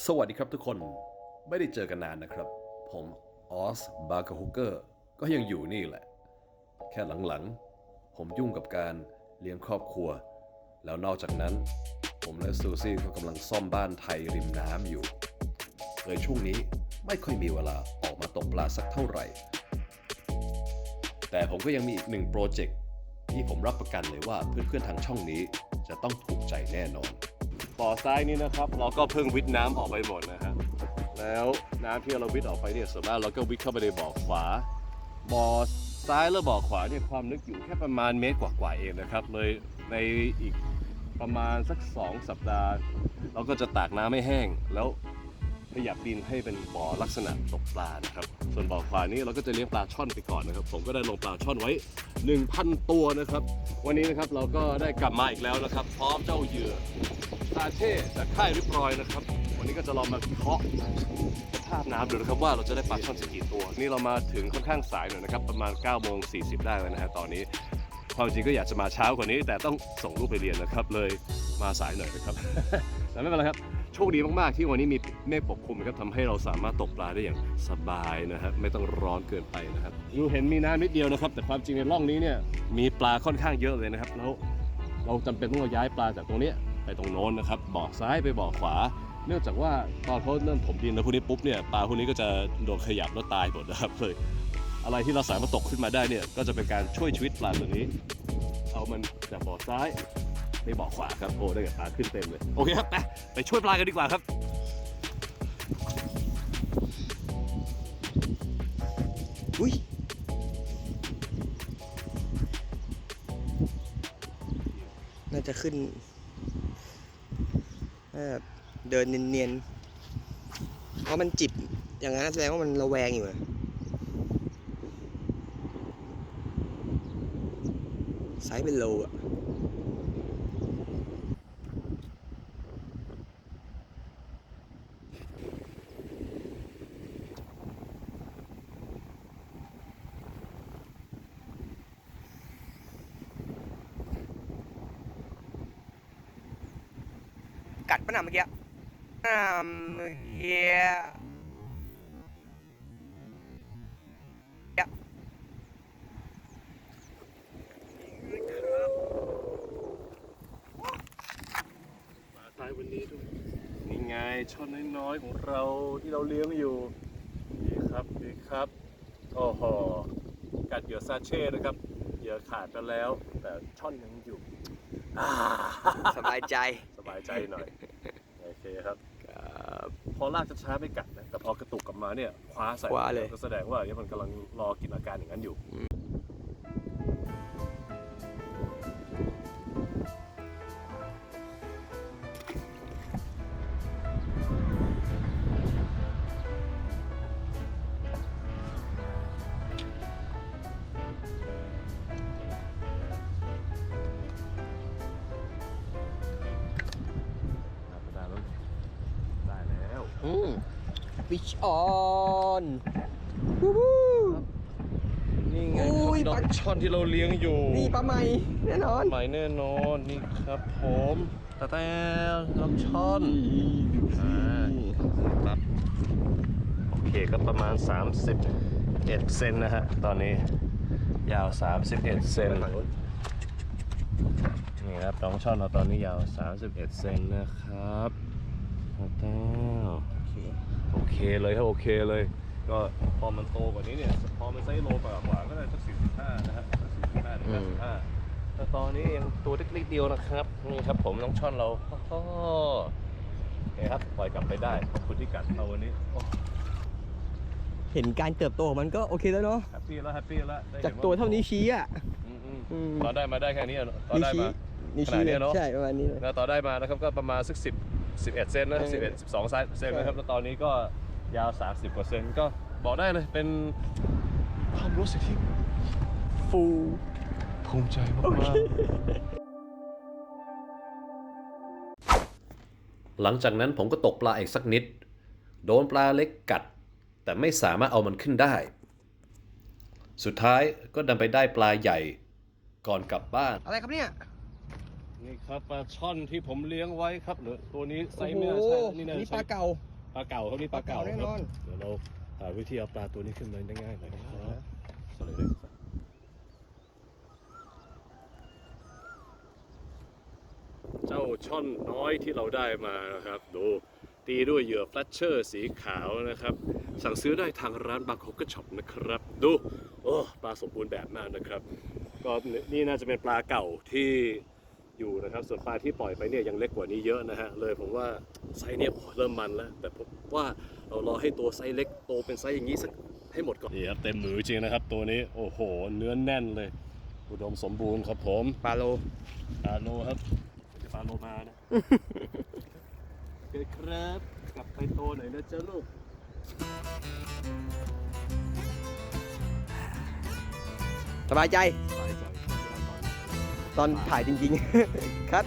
สวัสดีครับทุกคนไม่ได้เจอกันนานนะครับ ผมออสบาร์กฮุกเกอร์ก็ยังอยู่นี่แหละ แค่หลังๆ ผมยุ่งกับการเลี้ยงครอบครัว แล้วนอกจากนั้น ผมและซูซี่ก็กำลังซ่อมบ้านไทยริมน้ำอยู่เลยช่วงนี้ไม่ค่อยมีเวลาออกมาตกปลาสักเท่าไหร่ แต่ผมก็ยังมีอีกหนึ่งโปรเจกต์ที่ผมรับประกันเลยว่าเพื่อนๆทางช่องนี้จะต้องถูกใจแน่นอน บ่อซ้ายนี้นะครับ เราก็เพิ่งวิทน้ำออกไปหมดนะฮะแล้วน้ำที่เราวิทออกไปเนี่ยส่วนมากเราก็วิทเข้าไปในบ่อขวาบ่อซ้ายและบ่อขวาเนี่ยความลึกอยู่แค่ประมาณเมตรกว่าๆเองนะครับเลยในอีกประมาณสัก 2 สัปดาห์ เราก็จะตากน้ำให้แห้ง แล้วขยับดินให้เป็นบ่อลักษณะตกปลานะครับ ส่วนบ่อขวานี้เราก็จะเลี้ยงปลาช่อนไปก่อนนะครับ ผมก็ได้ลงปลาช่อนไว้ 1,000 ตัวนะครับ วันนี้นะครับเราก็ได้กลับมาอีกแล้วนะครับ พร้อมเจ้าเหยื่อ ซาเช่จากค่ายริบรอยนะครับ วันนี้ก็จะลองมาเคาะภาพน้ำดูนะครับว่าเราจะได้ปลาช่อนสักกี่ตัว นี่เรามาถึงค่อนข้างสายหน่อยนะครับ ประมาณ9โมง40ได้แล้วนะฮะตอนนี้ความจริงก็อยากจะมาเช้ากว่านี้ แต่ต้องส่งลูกไปเรียนนะครับ เลยมาสายหน่อยนะครับ แต่ไม่เป็นไรครับโชคดีมากๆที่วันนี้มีเมฆปกคลุมนะครับทำให้เราสามารถตกปลาได้อย่างสบายนะครับไม่ต้องร้อนเกินไปนะครับดูเห็นมีน้ำนิดเดียวนะครับ แต่ความจริงในร่องนี้เนี่ยมีปลาค่อนข้างเยอะเลยนะครับ แล้วเราจำเป็นต้องย้ายปลาจากตรงนี้ ไปตรงโน้นนะครับบ่อซ้ายไปบ่อขวา เนื่องจากว่าตอนเขาเริ่มถมดินแล้วพวกนี้ปุ๊บเนี่ยปลาพวกนี้ก็จะโดนขยับแล้วตายหมดนะครับเลยอะไรที่เราสามารถตกขึ้นมาได้เนี่ยก็จะเป็นการช่วยชีวิตปลาตัวนี้ เอามันจากบ่อซ้ายไปบ่อขวาครับโอ้ได้กับปลาขึ้นเต็มเลยโอเคครับไปไปช่วยปลากันดีกว่าครับอุ้ยน่าจะขึ้น เดินเนียนๆเพราะมันจิบอย่างนั้นแสดงว่ามันระแวงอยู่นะไซส์เป็นโลอะ กัดปะน่ะเมื่อกี้อ่าเฮียเหี้ยมาซ้ายวันนี้ด้วยนี่ไงช่อนน้อยๆของเราที่เราเลี้ยงอยู่ดีครับดีครับโอ้โหกัดเหยื่อซาเช่นะครับเหยื่อขาดไปแล้ว แต่ช่อนยังอยู่ อ่า สบายใจสบายใจหน่อย โอเคครับ พอลากช้าๆไม่กัดนะ แต่พอ กระตุกกลับมาเนี่ย คว้าใส่คว้าเลย ก็แสดงว่าเนี่ยมันกำลังรอกินอาการอย่างนั้นอยู่ ฟิชออนวู้ฮู้ นี่ไงอุ้ยครับดปอลากช่อนที่เราเลี้ยงอยู่นี่ปลาใหม่แน่นอนใหม่แน่นอนนี่ครับผมตาแต้ลำช่อนอ่าครับโอเคก็ประมาณ 31เซนนะฮะ ตอนนี้ยาว 31 เซน นี่ครับน้องช่อนเราตอนนี้ยาว 31 เซนนะครับตาแต้ วโอเคเลยครับโอเคเลย ก็พอมันโตกว่านี้เนี่ย พอมันไซส์โลกว่าๆก็ได้สักสี่สิบห้านะฮะสักสี่สิบห้าถึงห้าสิบห้าแต่ตอนนี้ยังตัวเล็กๆเดียวนะครับนี่ครับผมน้องช่อนเราโอ้โหโอเคครับปล่อยกลับไปได้ขอบคุณที่กัดเราวันนี้โอ้เห็นการเติบโตของมันก็โอเคแล้วเนาะแฮปปี้แล้วแฮปปี้แล้วได้ห็จากตัวเท่านี้ชี้อะ อืมอืมอืมต่อได้มาได้แค่นี้อะต่อนิ้วได้ชี้มานิ้วขนาชี้ดเลเนี้ยยเนอะ ใช่ประมาณนี้เลย แล้วต่อได้มานะครับก็ประมาณสักสิบ สิบเอ็ดเซนนะเออสิบเอ็ดสิบสองเซนนะครับ แล้วตอนนี้ก็ยาว 30กว่าเซนก็บอกได้เลยเป็นความรู้สึกที่ฟูภูมิใจมากๆหลังจากนั้นผมก็ตกปลาอีกสักนิด โดนปลาเล็กกัด แต่ไม่สามารถเอามันขึ้นได้ สุดท้ายก็ดันไปได้ปลาใหญ่ก่อนกลับบ้าน อะไรครับเนี่ย นี่ครับปลาช่อนที่ผมเลี้ยงไว้ครับเหลือตัวนี้ไซโอ้ส์โหไม่น่าใช่นี่นะนี่ปลาเก่าปลาเก่าครับนี่ปลาเก่าปลาเก่าแน่ครับนอนเดี๋ยวเราหาวิธีเอาปลาตัวนี้ขึ้นมาได้ง่ายหน่อยนะครับเจ้าช่อนน้อยที่เราได้มานะครับ ดูตีด้วยเหยื่อฟลัชเชอร์สีขาวนะครับ สั่งซื้อได้ทางร้านบางโคกช็อปนะครับ ดูโอ้ปลาสมบูรณ์แบบมากนะครับ ก็นี่น่าจะเป็นปลาเก่าที่ อยู่นะครับส่วนปลาที่ปล่อยไปเนี่ยยังเล็กกว่านี้เยอะนะฮะเลยผมว่าไซส์เนี่ยเริ่มมันแล้ว แต่ผมว่าเรารอให้ตัวไซส์เล็กโตเป็นไซส์อย่างนี้สักให้หมดก่อนนี่ครับเต็มมือจริงนะครับตัวนี้โอ้โห เนื้อแน่นเลย อุดมสมบูรณ์ครับผมปลาโลปลาโลครับจะปลาโลมานะเกิดครับกลับไปโตหน่อยนะเจ้าลูกสบายใจสบายใจ ตอนถ่ายจริงๆ ครับ